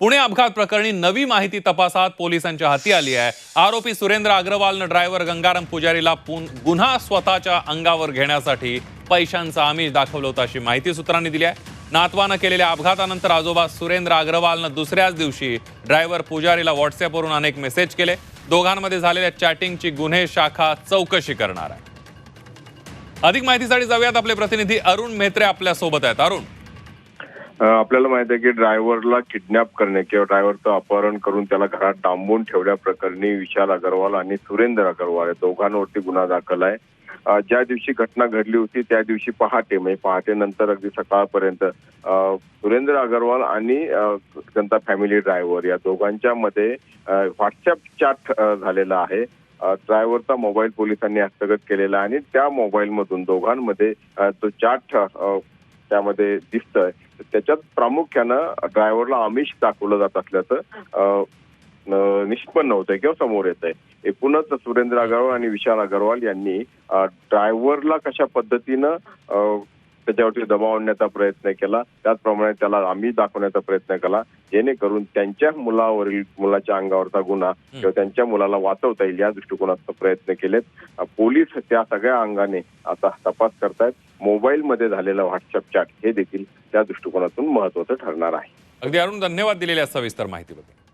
पुणे अपघात प्रकरणी नवी माहिती तपासात पोलिसांच्या हाती आली आहे. आरोपी सुरेंद्र अग्रवालनं ड्रायव्हर गंगाराम पुजारीला पुन- गुन्हा स्वतःच्या अंगावर घेण्यासाठी पैशांचं आमिष दाखवलं होतं अशी माहिती सूत्रांनी दिली आहे. नातवानं केलेल्या अपघातानंतर आजोबा सुरेंद्र अग्रवालनं दुसऱ्याच दिवशी ड्रायव्हर पुजारीला व्हॉट्सअपवरून अनेक मेसेज केले. दोघांमध्ये झालेल्या चॅटिंगची गुन्हे शाखा चौकशी करणार आहे. अधिक माहितीसाठी जाऊयात आपले प्रतिनिधी अरुण मेत्रे आपल्यासोबत आहेत. अरुण. आपल्याला माहीत आहे की ड्रायव्हरला किडनॅप करणे किंवा ड्रायव्हरचं अपहरण करून त्याला घरात डांबून ठेवल्याप्रकरणी विशाल अग्रवाल आणि सुरेंद्र अग्रवाल या दोघांवरती गुन्हा दाखल आहे. ज्या दिवशी घटना घडली होती त्या दिवशी पहाटे म्हणजे पहाटे नंतर अगदी सकाळपर्यंत सुरेंद्र अग्रवाल आणि त्यांचा फॅमिली ड्रायव्हर या दोघांच्या मध्ये व्हॉट्सअप चॅट झालेला आहे. ड्रायव्हरचा मोबाईल पोलिसांनी हस्तगत केलेला आहे आणि त्या मोबाईलमधून दोघांमध्ये तो चॅट त्यामध्ये दिसतंय. त्याच्यात प्रामुख्यानं ड्रायव्हरला आमिष दाखवलं जात असल्याचं निष्पन्न न- निष्पन्न होतंय किंवा समोर येत आहे एकूणच सुरेंद्र अगरवाल आणि विशाल अग्रवाल यांनी ड्रायव्हरला कशा पद्धतीनं त्याच्यावरती दबाव आणण्याचा प्रयत्न केला. त्याचप्रमाणे त्याला आम्ही दाखवण्याचा प्रयत्न केला जेणेकरून त्यांच्या मुलावरील मुलाच्या अंगावरचा गुन्हा किंवा त्यांच्या मुलाला वाचवता येईल या दृष्टिकोनाचा प्रयत्न केलेत. पोलीस त्या सगळ्या अंगाने आता तपास करतायत. मोबाईलमध्ये झालेलं व्हॉट्सअप चॅट हे देखील त्या दृष्टिकोनातून महत्वाचं ठरणार आहे. अगदी अरुण धन्यवाद दिलेल्या सविस्तर माहितीबद्दल.